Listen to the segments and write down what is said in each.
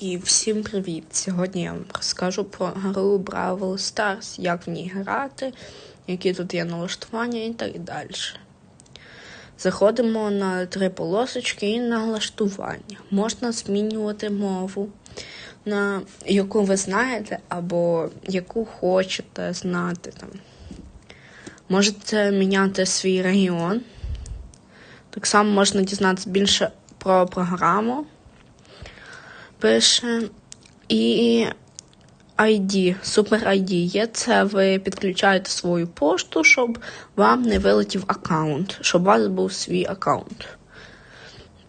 І всім привіт! Сьогодні я вам розкажу про гру Бравл Stars, як в ній грати, які тут є налаштування і так далі. Заходимо на три полосочки і налаштування. Можна змінювати мову, на яку ви знаєте, або яку хочете знати. Там. Можете міняти свій регіон. Так само можна дізнатися більше про програму пише. І ID, Super ID є. Це ви підключаєте свою пошту, щоб вам не вилетів аккаунт, щоб у вас був свій аккаунт.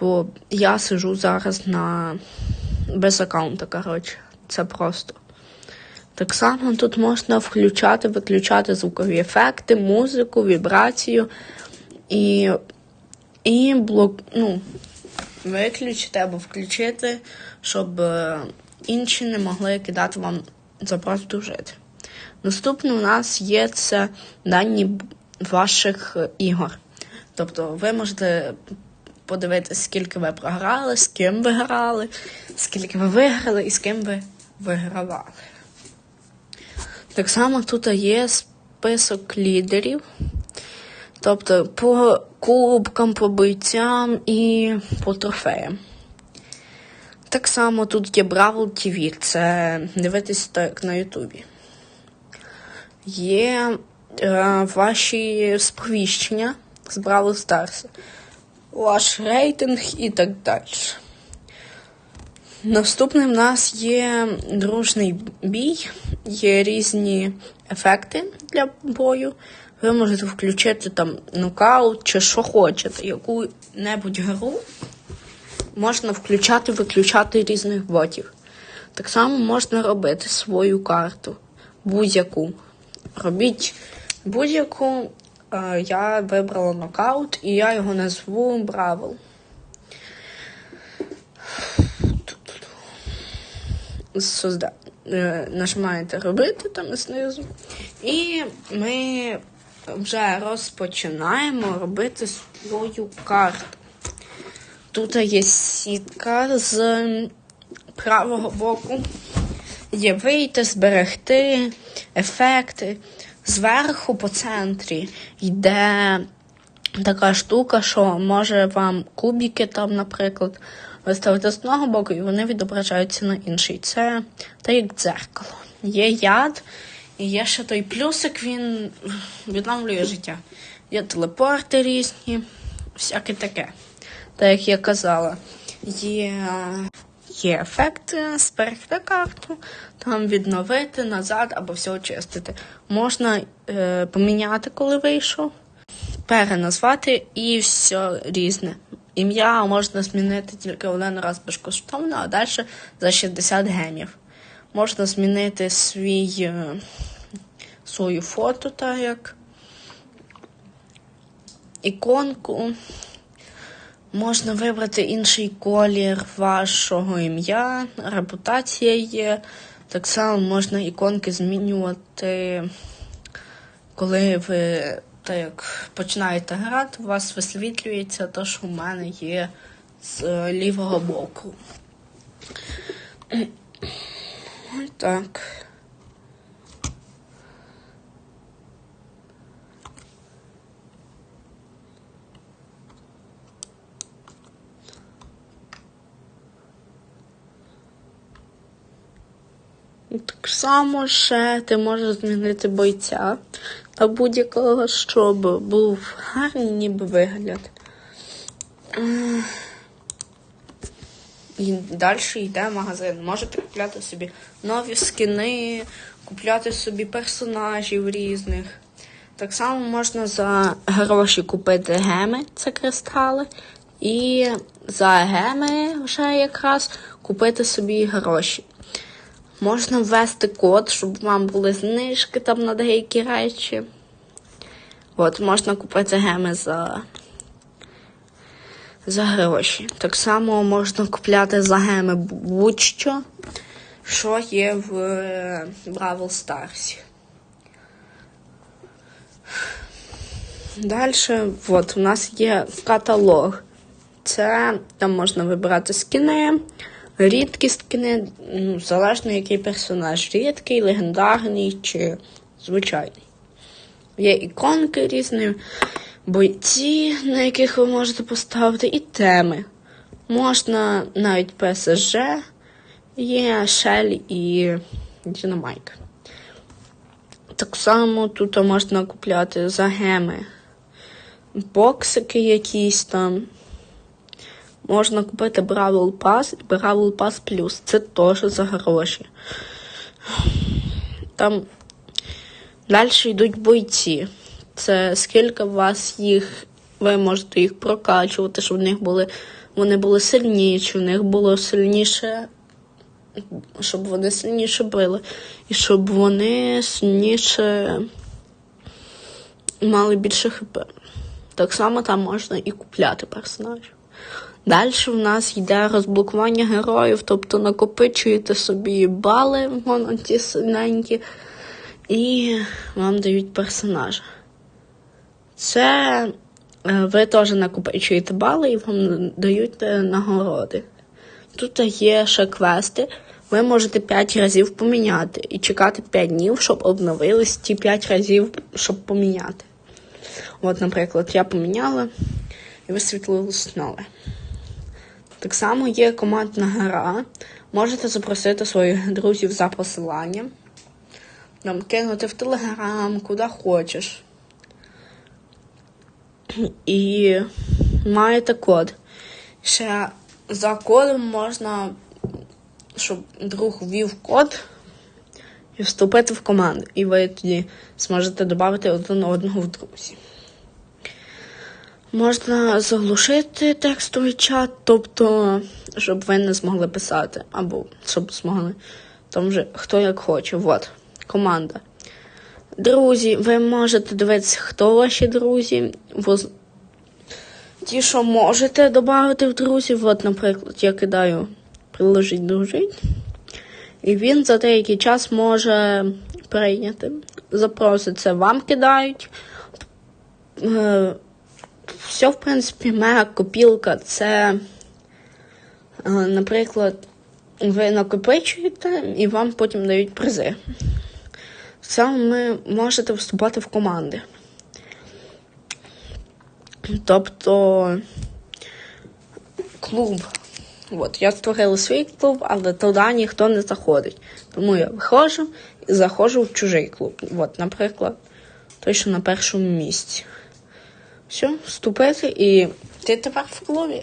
Бо я сижу зараз на без аккаунта, коротше. Це просто. Так само тут можна включати, виключати звукові ефекти, музику, вібрацію і, і блок, ну, виключити або включити, щоб е, інші не могли кидати вам запрос дружити. Наступне у нас є це дані ваших е, ігор. Тобто ви можете подивитися, скільки ви програли, з ким ви грали, скільки ви виграли і з ким ви вигравали. Так само тут є список лідерів. Тобто по кубкам, по бойцям і по трофеям. Так само тут є Бравл TV, це дивитися так на Ютубі. Є е, ваші сповіщення з Бравл Stars, ваш рейтинг і так далі. Наступний в нас є дружний бій, є різні ефекти для бою. Ви можете включити там нокаут чи що хочете, яку-небудь гру можна включати, виключати різних ботів. Так само можна робити свою карту, будь-яку. Робіть будь-яку. Е, Я вибрала нокаут і я його назву Бравл. Созда... е, Нажимаєте робити там знизу. І ми вже розпочинаємо робити свою карту. Тут є сітка з правого боку. Є вийти, зберегти, ефекти. Зверху по центрі йде така штука, що може вам кубики там, наприклад, виставити з одного боку, і вони відображаються на інший. Це так як дзеркало. Є яд, і є ще той плюсик, він відновлює життя. Є телепорти різні, всяке таке. Так як я казала, є, є ефект е, зберегти карту, там відновити назад або все очистити. Можна е, поміняти, коли вийшов, переназвати і все різне. Ім'я можна змінити тільки один раз безкоштовно, а далі за 60 гемів. Можна змінити свій, е, свою фото, так як іконку. Можна вибрати інший колір вашого ім'я, репутація є. Так само можна іконки змінювати, коли ви так як починаєте грати, у вас висвітлюється те, що в мене є з е, лівого боку. Так. Так само ще ти можеш змінити бойця та будь-якого, щоб був гарний ніби вигляд. І далі йде магазин. Можете купляти собі нові скини, купляти собі персонажів різних. Так само можна за гроші купити геми, це кристали, і за геми вже якраз купити собі гроші. Можна ввести код, щоб вам були знижки там на деякі речі. От, можна купити геми за, за гроші. Так само можна купляти за геми будь-що, що є в е, Бравл Старсі. Далі, от, у нас є каталог. Це там можна вибирати скини, рідкістки, ну, залежно який персонаж. Рідкий, легендарний чи звичайний. Є іконки різні, бойці, на яких ви можете поставити, і теми. Можна навіть ПСЖ, є Шель і Дінамайк. Так само тут можна купляти за геми, боксики якісь там. Можна купити Бравл Pass і Бравл Pass Plus. Це теж за гроші. Там далі йдуть бойці. Це скільки у вас їх, ви можете їх прокачувати, щоб в них були, вони були сильніші, в них було сильніше, щоб вони сильніше били. І щоб вони сильніше мали більше хп. Так само там можна і купляти персонажів. Далі в нас йде розблокування героїв, тобто накопичуєте собі бали, вон ті синенькі, і вам дають персонажа. Це е, ви теж накопичуєте бали і вам дають е, нагороди. Тут є ще квести. Ви можете 5 разів поміняти і чекати 5 днів, щоб обновились ті 5 разів, щоб поміняти. От, наприклад, я поміняла і висвітлилось нове. Так само є командна гра. Можете запросити своїх друзів за посиланням. Нам кинути в Телеграм, куди хочеш. І маєте код. Ще за кодом можна, щоб друг ввів код і вступити в команду. І ви тоді зможете додати один одного в друзі. Можна заглушити текстовий чат, тобто, щоб ви не змогли писати, або щоб змогли. Там вже хто як хоче. Вот, команда. Друзі, ви можете дивитися, хто ваші друзі. Ті, що можете додати в друзів. От, наприклад, я кидаю приложить дружить. І він за деякий час може прийняти. Запроси вам кидають. Все, в принципі, мега копілка це, е, наприклад, ви накопичуєте і вам потім дають призи. Саме ви можете вступати в команди. Тобто клуб. От, я створила свій клуб, але туди ніхто не заходить. Тому я виходжу і заходжу в чужий клуб. От, наприклад, той, що на першому місці. Все, вступити і ти тепер в клубі.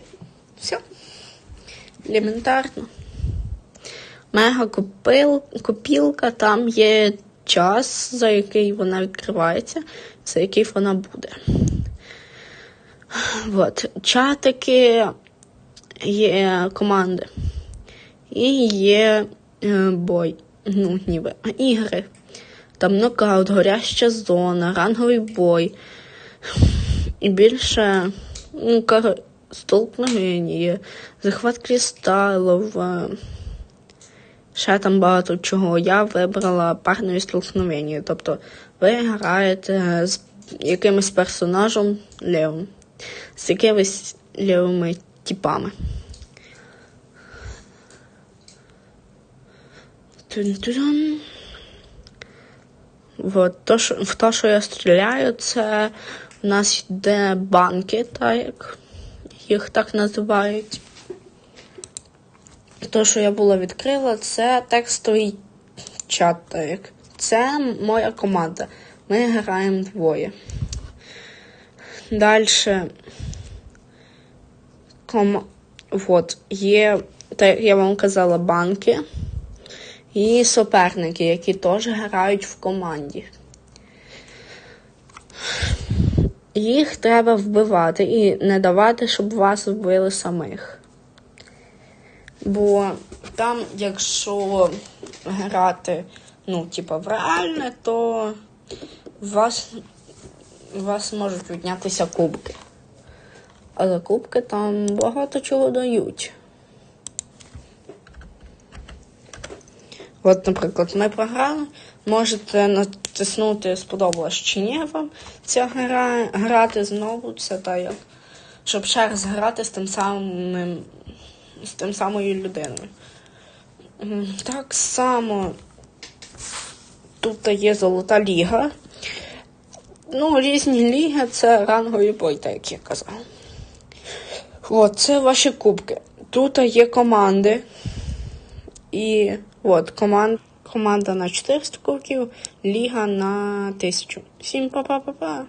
Все. Елементарно. Мега копил, копілка, там є час, за який вона відкривається, за який вона буде. От. Чатики є команди. І є е, бой. Ну, ніби ігри. Там нокаут, горяща зона, ранговий бой. І більше ну, кар... столкновення захват кристалів. е, Ще там багато чого. Я вибрала парне столкновення. Тобто ви граєте з якимось персонажем левим, з якимись левими типами. Вот, то, що, в те, що я стріляю, це у нас йде банки, так як їх так називають. То, що я була відкрила, це текстовий чат. Так як. Це моя команда. Ми граємо двоє. Далі. Ком... Вот, є, так я вам казала, банки і суперники, які теж грають в команді. Їх треба вбивати і не давати, щоб вас вбили самих. Бо там, якщо грати, ну, типа, в реальне, то вас, вас можуть віднятися кубки. Але кубки там багато чого дають. От, наприклад, ми програли, можете натиснути сподобалось чи ні вам ця гра, грати знову, це так як, щоб ще раз грати з тим самим з тим самою людиною. Так само тут є золота ліга. Ну, різні ліги це рангові бой, так як я казав. От, це ваші кубки. Тут є команди. І от команд, команда на 400 кубків, ліга на 1000. Всім па-па-па-па.